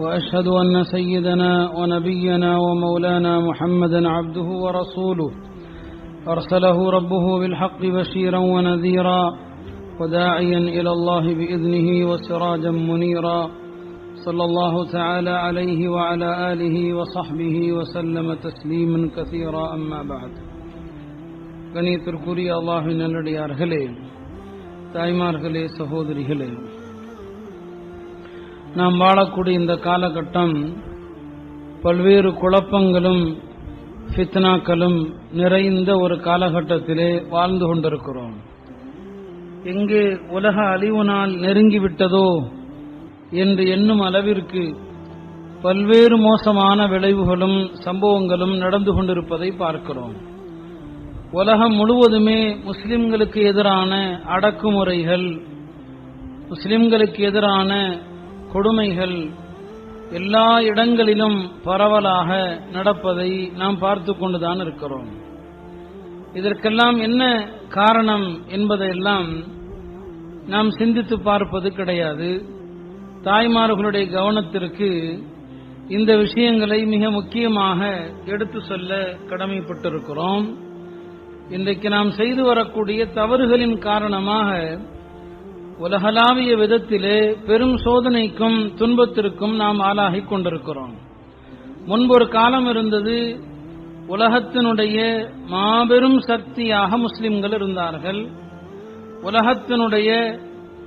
وأشهد أن سيدنا ونبينا ومولانا محمدا عبده ورسوله أرسله ربه بالحق بشيرا ونذيرا وداعيا إلى الله بإذنه وسراجا منيرا صلى الله تعالى عليه وعلى آله وصحبه وسلم تسليما كثيرا أما بعد கணியத்திற்குரிய அல்லாஹின் நல்லடியார்களே தாய்மார்களே சகோதரிகளே நாம் வாழக்கூடிய இந்த காலகட்டம் பல்வேறு குழப்பங்களும் ஃபித்னாக்களும் நிறைந்த ஒரு காலகட்டத்திலே வாழ்ந்து கொண்டிருக்கிறோம். எங்கே உலக அழிவு நாள் நெருங்கிவிட்டதோ என்று எண்ணும் அளவிற்கு பல்வேறு மோசமான விளைவுகளும் சம்பவங்களும் நடந்து கொண்டிருப்பதை பார்க்கிறோம். உலகம் முழுவதுமே முஸ்லிம்களுக்கு எதிரான அடக்குமுறைகள் முஸ்லிம்களுக்கு எதிரான கொடுமைகள் எல்லா இடங்களிலும் பரவலாக நடப்பதை நாம் பார்த்து கொண்டுதான் இருக்கிறோம். இதற்கெல்லாம் என்ன காரணம் என்பதையெல்லாம் நாம் சிந்தித்து பார்ப்பது கிடையாது. தாய்மார்களுடைய கவனத்திற்கு இந்த விஷயங்களை மிக முக்கியமாக எடுத்து சொல்ல கடமைப்பட்டிருக்கிறோம். இன்றைக்கு நாம் செய்து வரக்கூடிய தவறுகளின் காரணமாக உலகளாவிய விதத்திலே பெரும் சோதனைக்கும் துன்பத்திற்கும் நாம் ஆளாகிக் கொண்டிருக்கிறோம். முன்பொரு காலம் இருந்தது உலகத்தினுடைய மாபெரும் சக்தியாக முஸ்லிம்கள் இருந்தார்கள். உலகத்தினுடைய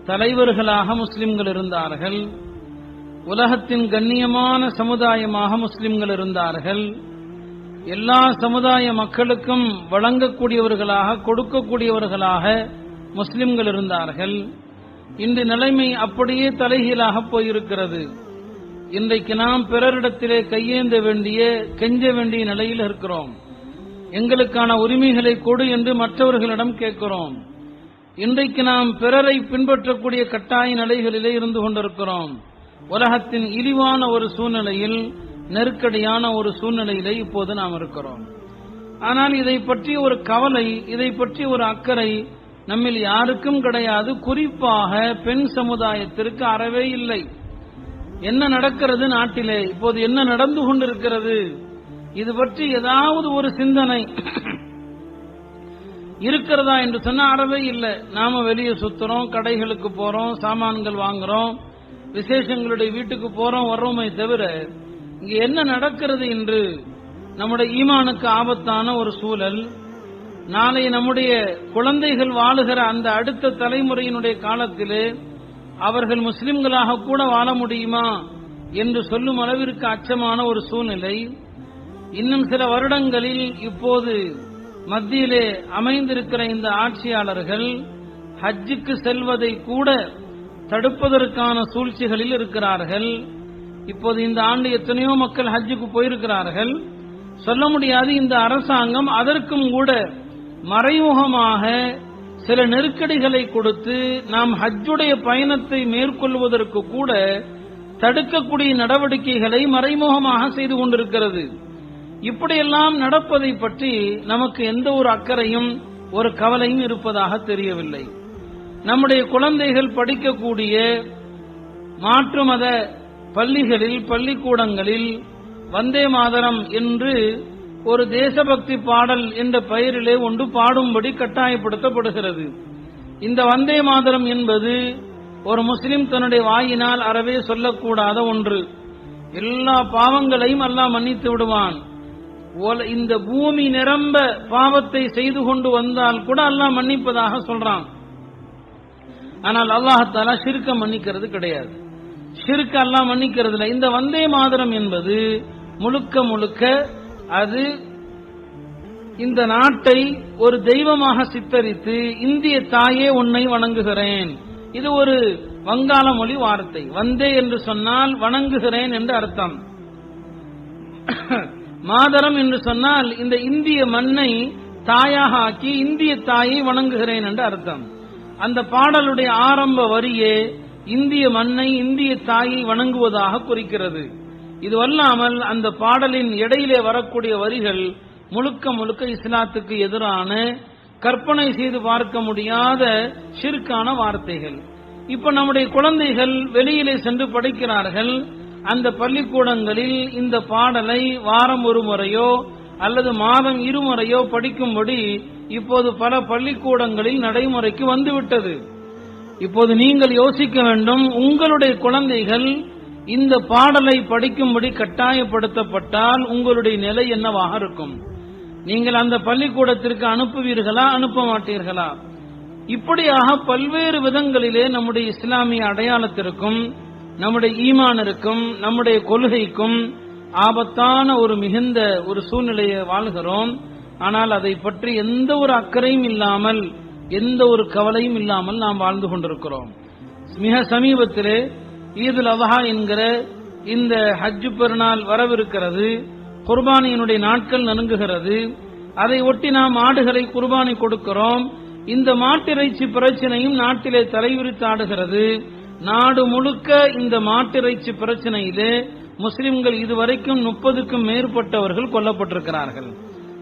தலைவர்களாக முஸ்லிம்கள் இருந்தார்கள். உலகத்தின் கண்ணியமான சமுதாயமாக முஸ்லிம்கள் இருந்தார்கள். எல்லா சமுதாய மக்களுக்கும் வழங்கக்கூடியவர்களாக கொடுக்கக்கூடியவர்களாக முஸ்லிம்கள் இருந்தார்கள். இன்று நிலைமை அப்படியே தலைகீழாக போயிருக்கிறது. இன்றைக்கு நாம் பிறரிடத்திலே கையேந்த வேண்டிய கெஞ்ச வேண்டிய நிலையில் இருக்கிறோம். எங்களுக்கான உரிமைகளை கொடு என்று மற்றவர்களிடம் கேட்கிறோம். இன்றைக்கு நாம் பிறரை பின்பற்றக்கூடிய கட்டாய நிலைகளிலே இருந்து கொண்டிருக்கிறோம். உலகத்தின் இழிவான ஒரு சூழ்நிலையில் நெருக்கடியான ஒரு சூழ்நிலையிலே இப்போது நாம் இருக்கிறோம். ஆனால் இதை பற்றி ஒரு கவலை இதை பற்றி ஒரு அக்கறை நம்மில் யாருக்கும் கிடையாது. குறிப்பாக பெண் சமுதாயத்திற்கு அறவே இல்லை. என்ன நடக்கிறது நாட்டிலே? இப்போது என்ன நடந்து கொண்டிருக்கிறது? இது பற்றி ஏதாவது ஒரு சிந்தனை இருக்கிறதா என்று சொன்னா அறவே இல்லை. நாம வெளியே சுத்துறோம் கடைகளுக்கு போறோம் சாமான்கள் வாங்குறோம் விசேஷங்களுடைய வீட்டுக்கு போறோம் வர்றோமே தவிர இங்க என்ன நடக்கிறது என்று நம்முடைய ஈமானுக்கு ஆபத்தான ஒரு சூழல் நாளை நம்முடைய குழந்தைகள் வாழுகிற அந்த அடுத்த தலைமுறையினுடைய காலத்தில் அவர்கள் முஸ்லிம்களாக கூட வாழ முடியுமா என்று சொல்லும் அளவிற்கு அச்சமான ஒரு சூழ்நிலை. இன்னும் சில வருடங்களில் இப்போது மத்தியிலே அமைந்திருக்கிற இந்த ஆட்சியாளர்கள் ஹஜ்ஜுக்கு செல்வதை கூட தடுப்பதற்கான சூழ்ச்சிகளில் இருக்கிறார்கள். இப்போது இந்த ஆண்டு எத்தனையோ மக்கள் ஹஜ்ஜுக்கு போயிருக்கிறார்கள். சொல்ல முடியாது இந்த அரசாங்கம் அதற்கும் கூட மறைமுகமாக சில நெருக்கடிகளை கொடுத்து நாம் ஹஜ்ஜுடைய பயணத்தை மேற்கொள்வதற்கு கூட தடுக்கக்கூடிய நடவடிக்கைகளை மறைமுகமாக செய்து கொண்டிருக்கிறது. இப்படியெல்லாம் நடப்பதை பற்றி நமக்கு எந்த ஒரு அக்கறையும் ஒரு கவலையும் இருப்பதாக தெரியவில்லை. நம்முடைய குழந்தைகள் படிக்கக்கூடிய மாற்று மத பள்ளிகளில் பள்ளிக்கூடங்களில் வந்தே மாதரம் என்று ஒரு தேசபக்தி பாடல் என்ற பெயரிலே ஒன்று பாடும்படி கட்டாயப்படுத்தப்படுகிறது. இந்த வந்தே மாதரம் என்பது ஒரு முஸ்லிம் தன்னுடைய வாயினால் அறவே சொல்லக்கூடாத ஒன்று. எல்லா பாவங்களையும் அல்லாஹ் மன்னித்து விடுவான். இந்த பூமி நிரம்ப பாவத்தை செய்து கொண்டு வந்தால் கூட அல்லாஹ் மன்னிப்பதாக சொல்றான். ஆனால் அல்லாஹால சிறுக்க மன்னிக்கிறது கிடையாது. சிறுக்க அல்லாஹ் மன்னிக்கிறது இல்லை இந்த வந்தே மாதரம் என்பது முழுக்க முழுக்க அது இந்த நாட்டை ஒரு தெய்வமாக சித்தரித்து இந்திய தாயே உன்னை வணங்குகிறேன். இது ஒரு வங்காள மொழி வார்த்தை. வந்தே என்று சொன்னால் வணங்குகிறேன் என்று அர்த்தம். மாதரம் என்று சொன்னால் இந்த இந்திய மண்ணை தாயாக ஆக்கி இந்திய தாயை வணங்குகிறேன் என்று அர்த்தம். அந்த பாடலுடைய ஆரம்ப வரியே இந்திய மண்ணை இந்திய தாயை வணங்குவதாக குறிக்கிறது. இதுவல்லாமல் அந்த பாடலின் இடையிலே வரக்கூடிய வரிகள் முழுக்க முழுக்க இஸ்லாத்துக்கு எதிரான கற்பனை செய்து பார்க்க முடியாத சிற்கான வார்த்தைகள். இப்ப நம்முடைய குழந்தைகள் வெளியிலே சென்று படிக்கிறார்கள். அந்த பள்ளிக்கூடங்களில் இந்த பாடலை வாரம் ஒரு முறையோ அல்லது மாதம் இருமுறையோ படிக்கும்படி இப்போது பல பள்ளிக்கூடங்களில் நடைமுறைக்கு வந்துவிட்டது. இப்போது நீங்கள் யோசிக்க வேண்டும் உங்களுடைய குழந்தைகள் இந்த பாடலை படிக்கும்படி கட்டாயப்படுத்தப்பட்டால் உங்களுடைய நிலை என்னவாக இருக்கும்? நீங்கள் அந்த பள்ளிக்கூடத்திற்கு அனுப்புவீர்களா அனுப்ப மாட்டீர்களா? இப்படியாக பல்வேறு விதங்களிலே நம்முடைய இஸ்லாமிய அடையாளத்திற்கும் நம்முடைய ஈமானிற்கும் நம்முடைய கொள்கைக்கும் ஆபத்தான ஒரு மிகுந்த ஒரு சூழ்நிலையை வாழ்கிறோம். ஆனால் அதை பற்றி எந்த ஒரு அக்கறையும் இல்லாமல் எந்த ஒரு கவலையும் இல்லாமல் நாம் வாழ்ந்து கொண்டிருக்கிறோம். மிக சமீபத்திலே ஈதுல் அதஹா என்கிற இந்த ஹஜ்ஜு பெருநாள் வரவிருக்கிறது. குர்பானியினுடைய நாட்கள் நெருங்குகிறது. அதை ஒட்டி நாம் ஆடுகளை குர்பானி கொடுக்கிறோம். இந்த மாட்டிறைச்சி பிரச்சனையும் நாட்டிலே தலைவிரித்து ஆடுகிறது. நாடு முழுக்க இந்த மாட்டிறைச்சி பிரச்சனையிலே முஸ்லிம்கள் இதுவரைக்கும் முப்பதுக்கும் மேற்பட்டவர்கள் கொல்லப்பட்டிருக்கிறார்கள்.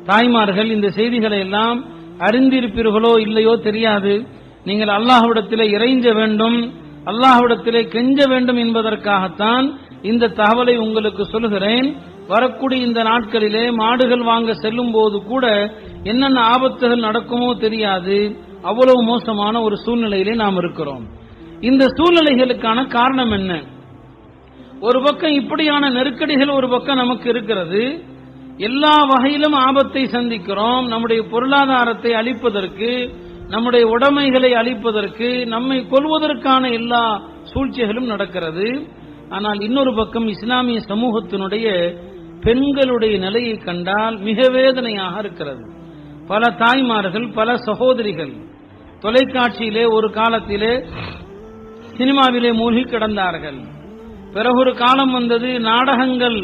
தாய்மார்கள் இந்த செய்திகளை எல்லாம் அறிந்திருப்பீர்களோ இல்லையோ தெரியாது. நீங்கள் அல்லாஹ்விடத்தில் இறைஞ்ச வேண்டும். அல்லாஹ்விடத்திலே கெஞ்ச வேண்டும் என்பதற்காகத்தான் இந்த தகவலை உங்களுக்கு சொல்கிறேன் வரக்கூடிய இந்த நாட்களிலே மாடுகள் வாங்க செல்லும் போது கூட என்னென்ன ஆபத்துகள் நடக்குமோ தெரியாது. அவ்வளவு மோசமான ஒரு சூழ்நிலையிலே நாம் இருக்கிறோம். இந்த சூழ்நிலைகளுக்கான காரணம் என்ன? ஒரு பக்கம் இப்படியான நெருக்கடிகள் ஒரு பக்கம் நமக்கு இருக்கிறது. எல்லா வகையிலும் ஆபத்தை சந்திக்கிறோம். நம்முடைய பொருளாதாரத்தை அளிப்பதற்கு நம்முடைய உடைமைகளை அழிப்பதற்கு நம்மை கொள்வதற்கான எல்லா சூழ்ச்சிகளும் நடக்கிறது. ஆனால் இன்னொரு பக்கம் இஸ்லாமிய சமூகத்தினுடைய பெண்களுடைய நிலையை கண்டால் மிக வேதனையாக இருக்கிறது. பல தாய்மார்கள் பல சகோதரிகள் தொலைக்காட்சியிலே ஒரு காலத்திலே சினிமாவிலே மூழ்கி கிடந்தார்கள். பிறகு ஒரு காலம் வந்தது நாடகங்கள்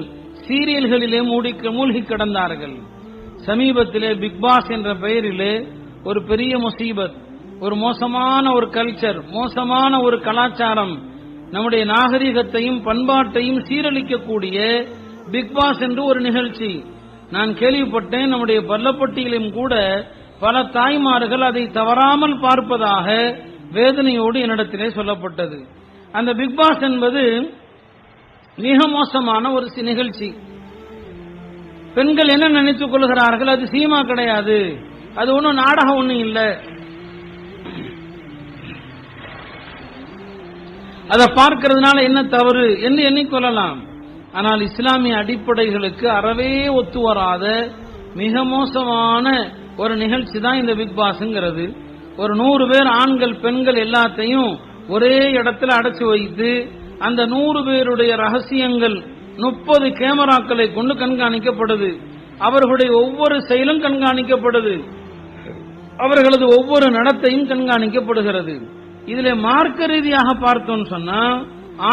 சீரியல்களிலே மூடி மூழ்கி கிடந்தார்கள். சமீபத்திலே பிக் பாஸ் என்ற பெயரிலே ஒரு பெரிய முசீபத் ஒரு மோசமான ஒரு கல்ச்சர் மோசமான ஒரு கலாச்சாரம் நம்முடைய நாகரிகத்தையும் பண்பாட்டையும் சீரழிக்கக்கூடிய பிக் பாஸ் என்று ஒரு நிகழ்ச்சி. நான் கேள்விப்பட்டேன் நம்முடைய பல்லப்பட்டியிலும் கூட பல தாய்மார்கள் அதை தவறாமல் பார்ப்பதாக வேதனையோடு என்னிடத்திலே சொல்லப்பட்டது. அந்த பிக் பாஸ் என்பது மிக மோசமான ஒரு நிகழ்ச்சி. பெண்கள் என்ன நினைத்துக் கொள்கிறார்கள்? அது சீமா கிடையாது. அது ஒன்றும் நாடகம் ஒன்றும் இல்லை. அதை பார்க்கறதுனால என்ன தவறு என்று எண்ணிக்கொள்ளலாம் ஆனால் இஸ்லாமிய அடிப்படைகளுக்கு அறவே ஒத்து வராத மிக மோசமான ஒரு நிகழ்ச்சி தான் இந்த பிக் பாஸ்ங்கிறது. ஒரு நூறு பேர் ஆண்கள் பெண்கள் எல்லாத்தையும் ஒரே இடத்துல அடைச்சு வைத்து அந்த நூறு பேருடைய ரகசியங்கள் முப்பது கேமராக்களை கொண்டு கண்காணிக்கப்படுது. அவர்களுடைய ஒவ்வொரு செயலும் கண்காணிக்கப்படுது. அவர்களது ஒவ்வொரு நடத்தையும் கண்காணிக்கப்படுகிறது. இதிலே மார்க்க ரீதியாக பார்த்தோம் சொன்னா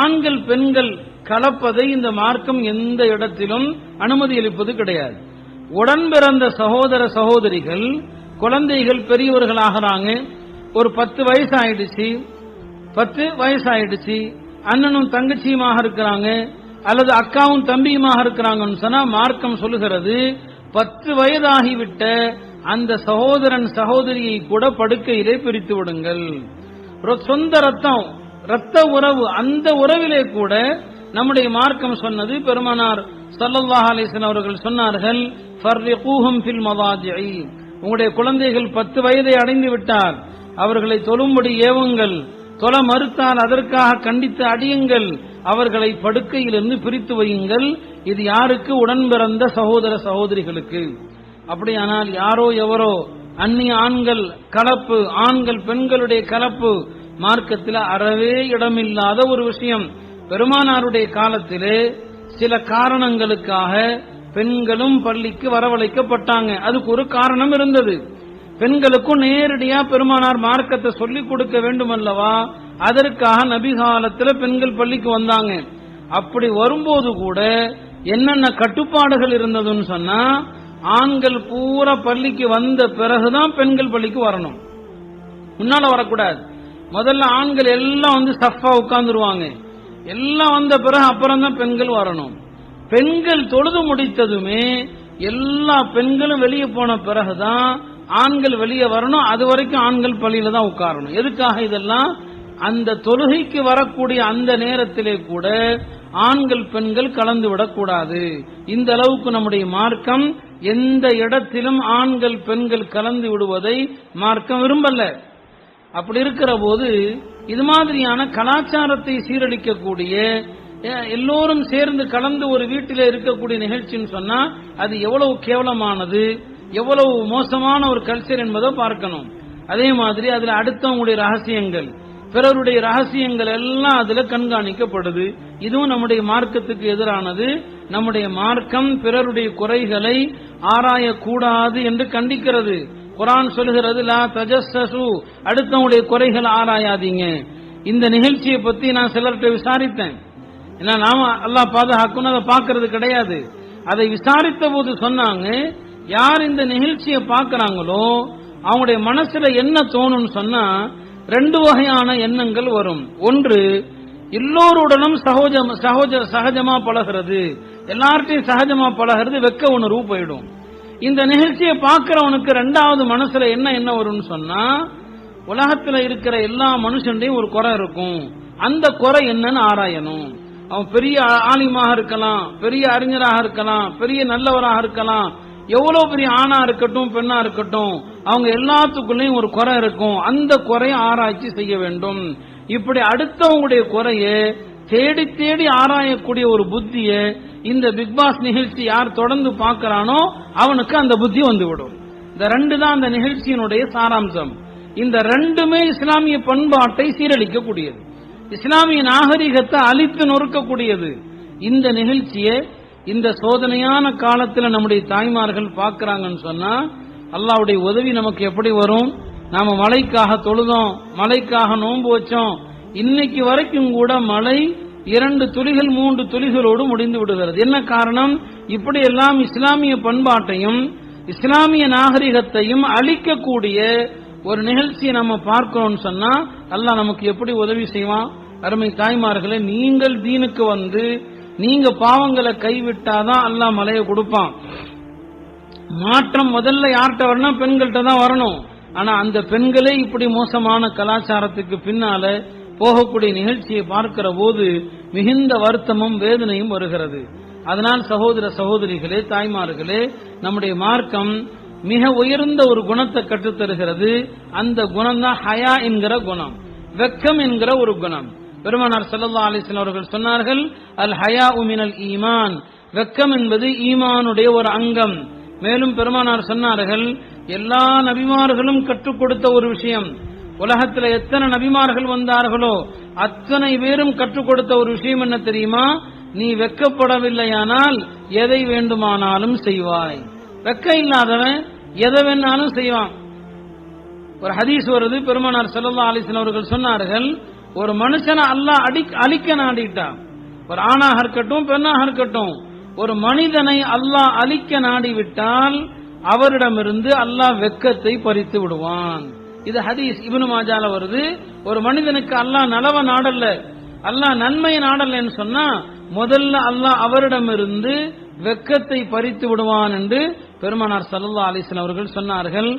ஆண்கள் பெண்கள் கலப்பதை இந்த மார்க்கம் எந்த இடத்திலும் அனுமதி அளிப்பது கிடையாது. உடன் பிறந்த சகோதர சகோதரிகள் குழந்தைகள் பெரியவர்கள் ஆகிறாங்க. ஒரு பத்து வயசு ஆயிடுச்சு பத்து வயசு ஆயிடுச்சு அண்ணனும் தங்கச்சியுமாக இருக்கிறாங்க அல்லது அக்காவும் தம்பியுமாக இருக்கிறாங்கன்னு சொன்னா மார்க்கம் சொல்லுகிறது பத்து வயதாகிவிட்ட அந்த சகோதரன் சகோதரியை கூட படுக்கையிலே பிரித்து விடுங்கள். சொந்த ரத்தம் ரத்த உறவு அந்த உறவிலே கூட நம்முடைய மார்க்கம் சொன்னது பெருமானார் சல்லல்லாஹ் அலிசன் அவர்கள் சொன்னார்கள் ஃபில் உங்களுடைய குழந்தைகள் பத்து வயதை அடைந்து விட்டார். அவர்களை தொழும்படி ஏவுங்கள். தொல மறுத்தால் அதற்காக கண்டித்து அடியுங்கள். அவர்களை படுக்கையிலிருந்து பிரித்து வையுங்கள். இது யாருக்கு? உடன் பிறந்த சகோதர சகோதரிகளுக்கு. அப்படியானால் யாரோ எவரோ அந்நிய ஆண்கள் கலப்பு ஆண்கள் பெண்களுடைய கலப்பு மார்க்கத்தில் அறவே இடமில்லாத ஒரு விஷயம். பெருமானாருடைய காலத்திலே சில காரணங்களுக்காக பெண்களும் பள்ளிக்கு வரவழைக்கப்பட்டாங்க. அதுக்கு ஒரு காரணம் இருந்தது. பெண்களுக்கும் நேரடியா பெருமானார் மார்க்கத்தை சொல்லிக் கொடுக்க வேண்டும் அல்லவா அதற்காக நபிகாலத்தில் பெண்கள் பள்ளிக்கு வந்தாங்க. அப்படி வரும்போது கூட என்னென்ன கட்டுப்பாடுகள் இருந்ததுன்னு சொன்னா ஆண்கள் பூரா பள்ளிக்கு வந்த பிறகுதான் பெண்கள் பள்ளிக்கு வரணும். முன்னால வரக்கூடாது. முதல்ல ஆண்கள் எல்லாம் வந்து சஃபா உட்கார்ந்துருவாங்க. எல்லாம் வந்த பிறகு அப்புறம் தான் பெண்கள் வரணும். பெண்கள் தொழுது முடித்ததுமே எல்லா பெண்களும் வெளியே போன பிறகுதான் ஆண்கள் வெளியே வரணும். அது வரைக்கும் ஆண்கள் பள்ளியில தான் உட்காரணும். எதுக்காக இதெல்லாம்? அந்த தொழுகைக்கு வரக்கூடிய அந்த நேரத்திலே கூட ஆண்கள் பெண்கள் கலந்து விடக்கூடாது. இந்த அளவுக்கு நம்முடைய மார்க்கம் எந்த இடத்திலும் ஆண்கள் பெண்கள் கலந்து விடுவதை மார்க்கம் விரும்பல. அப்படி இருக்கிற போது இது மாதிரியான கலாச்சாரத்தை சீரழிக்கக்கூடிய எல்லோரும் சேர்ந்து கலந்து ஒரு வீட்டில் இருக்கக்கூடிய நிகழ்ச்சின்னு சொன்னா அது எவ்வளவு கேவலமானது எவ்வளவு மோசமான ஒரு கல்ச்சர் என்பதை பார்க்கணும். அதே மாதிரி அதுல அடுத்தவங்களுடைய ரகசியங்கள். பிறருடைய ரகசியங்கள் எல்லாம் அதுல கண்காணிக்கப்படுது. இதுவும் நம்முடைய மார்க்கத்துக்கு எதிரானது. நம்முடைய மார்க்கம் பிறருடைய குறைகளை ஆராயக்கூடாது என்று கண்டிக்கிறது. குரான் சொல்கிறது லா தஜஸ்ஸசு. அடுத்தவங்களுடைய குறைகள் ஆராயாதீங்க. இந்த நிகழ்ச்சியை பத்தி நான் சிலர்கிட்ட விசாரித்தேன். ஏன்னா நாம அல்லா பாதுகாக்கணும் அதை பார்க்கிறது கிடையாது. அதை விசாரித்த போது சொன்னாங்க யார் இந்த நிகழ்ச்சியை பார்க்கறாங்களோ அவங்களுடைய மனசுல என்ன தோணும்னு சொன்னா ரெண்டு வகையான எண்ணங்கள் வரும். ஒன்று எல்லோருடனும் சகோஜம் சகோஜ சகஜமா பழகிறது. எல்லார்ட்டையும் சகஜமா பழகிறது வெக்க உணர்வு போயிடும். இந்த நிகழ்ச்சியை பார்க்கிறவனுக்கு ரெண்டாவது மனசுல என்ன என்ன வரும்னு சொன்னா உலகத்துல இருக்கிற எல்லா மனுஷன்டையும் ஒரு குறை இருக்கும். அந்த குறை என்னன்னு ஆராயணும். அவன் பெரிய ஆ- ஆலிமாக இருக்கலாம் பெரிய அறிஞராக இருக்கலாம் பெரிய நல்லவராக இருக்கலாம் எவ்வளவு பெரிய ஆணா இருக்கட்டும் பெண்ணா இருக்கட்டும் அவங்க எல்லாத்துக்குள்ளேயும் ஒரு குறை இருக்கும். அந்த குறையை ஆராய்ச்சி செய்ய வேண்டும். இப்படி அடுத்தவங்களுடைய குறைய தேடி தேடி ஆராயக்கூடிய ஒரு புத்திய இந்த பிக் பாஸ் நிகழ்ச்சி யார் தொடர்ந்து பார்க்கறானோ அவனுக்கு அந்த புத்தி வந்துவிடும். இந்த ரெண்டு தான் அந்த நிகழ்ச்சியினுடைய சாராம்சம். இந்த ரெண்டுமே இஸ்லாமிய பண்பாட்டை சீரழிக்கக்கூடியது. இஸ்லாமிய நாகரிகத்தை அழித்து நொறுக்கக்கூடியது. இந்த நிகழ்ச்சியை இந்த சோதனையான காலத்தில் நம்முடைய தாய்மார்கள் பார்க்கிறாங்கன்னு சொன்னா அல்லாவுடைய உதவி நமக்கு எப்படி வரும்? நாம மழைக்காக தொழுதோம் மழைக்காக நோன்பு வச்சோம். இன்னைக்கு வரைக்கும் கூட மழை இரண்டு துளிகள் மூன்று துளிகளோடு முடிந்து விடுகிறது. என்ன காரணம்? இப்படி எல்லாம் இஸ்லாமிய பண்பாட்டையும் இஸ்லாமிய நாகரிகத்தையும் அழிக்கக்கூடிய ஒரு நிகழ்ச்சியை நம்ம பார்க்கிறோம்னு சொன்னா அல்லாஹ் நமக்கு எப்படி உதவி செய்வான்? அருமை தாய்மார்களே நீங்கள் தீனுக்கு வந்து நீங்க பாவங்களை கைவிட்டாதான் அல்லா மலையை கொடுப்பான். மாற்றம் முதல்ல யார்கிட்ட வரணும்? பெண்கள்கிட்ட தான் வரணும். ஆனா அந்த பெண்களே இப்படி மோசமான கலாச்சாரத்துக்கு பின்னால போகக்கூடிய நிகழ்ச்சியை பார்க்கிற போது மிகுந்த வருத்தமும் வேதனையும் வருகிறது. அதனால் சகோதர சகோதரிகளே தாய்மார்களே நம்முடைய மார்க்கம் மிக உயர்ந்த ஒரு குணத்தை கற்றுத்தருகிறது. அந்த குணம் தான் ஹயா என்கிற குணம். வெக்கம் என்கிற ஒரு குணம். பெருமானார் ஸல்லல்லாஹு அலிஸ்லாம் அவர்கள் சொன்னார்கள் அல் ஹயா உமினல் ஈமான். வெக்கம் என்பது ஈமானுடைய ஒரு அங்கம். மேலும் பெருமானார் சொன்னார்கள் எல்லா நபிமார்களும் கற்றுக் கொடுத்த ஒரு விஷயம். உலகத்துல எத்தனை நபிமார்கள் வந்தார்களோ அத்தனை பேரும் கற்றுக் கொடுத்த ஒரு விஷயம் என்ன தெரியுமா? நீ வெக்கப்படவில்லையானால் எதை வேண்டுமானாலும் செய்வாய். வெக்க இல்லாதவன் எதை வேணாலும் செய்வான். ஒரு ஹதீஸ் வருது பெருமானார் செல்லல்லா அலிசன் அவர்கள் சொன்னார்கள் ஒரு மனுஷனை அல்லாஹ் அடி அழிக்க நாடிட்டான். ஒரு ஆணாக இருக்கட்டும் பெண்ணாக இருக்கட்டும் ஒரு மனிதனை அல்லாஹ் அழிக்க நாடிவிட்டால் அவரிடமிருந்து அல்லாஹ் வெக்கத்தை பறித்து விடுவான். இது ஹதீஸ் இபனு மாஜால வருது. ஒரு மனிதனுக்கு அல்லாஹ் நலவ நாடல்ல. அல்லாஹ் நன்மையை நாடலன்னு சொன்னா முதல்ல அல்லாஹ் அவரிடமிருந்து வெக்கத்தை பறித்து விடுவான் என்று பெருமானார் சல்லா அலைஹி அவர்கள் சொன்னார்கள்.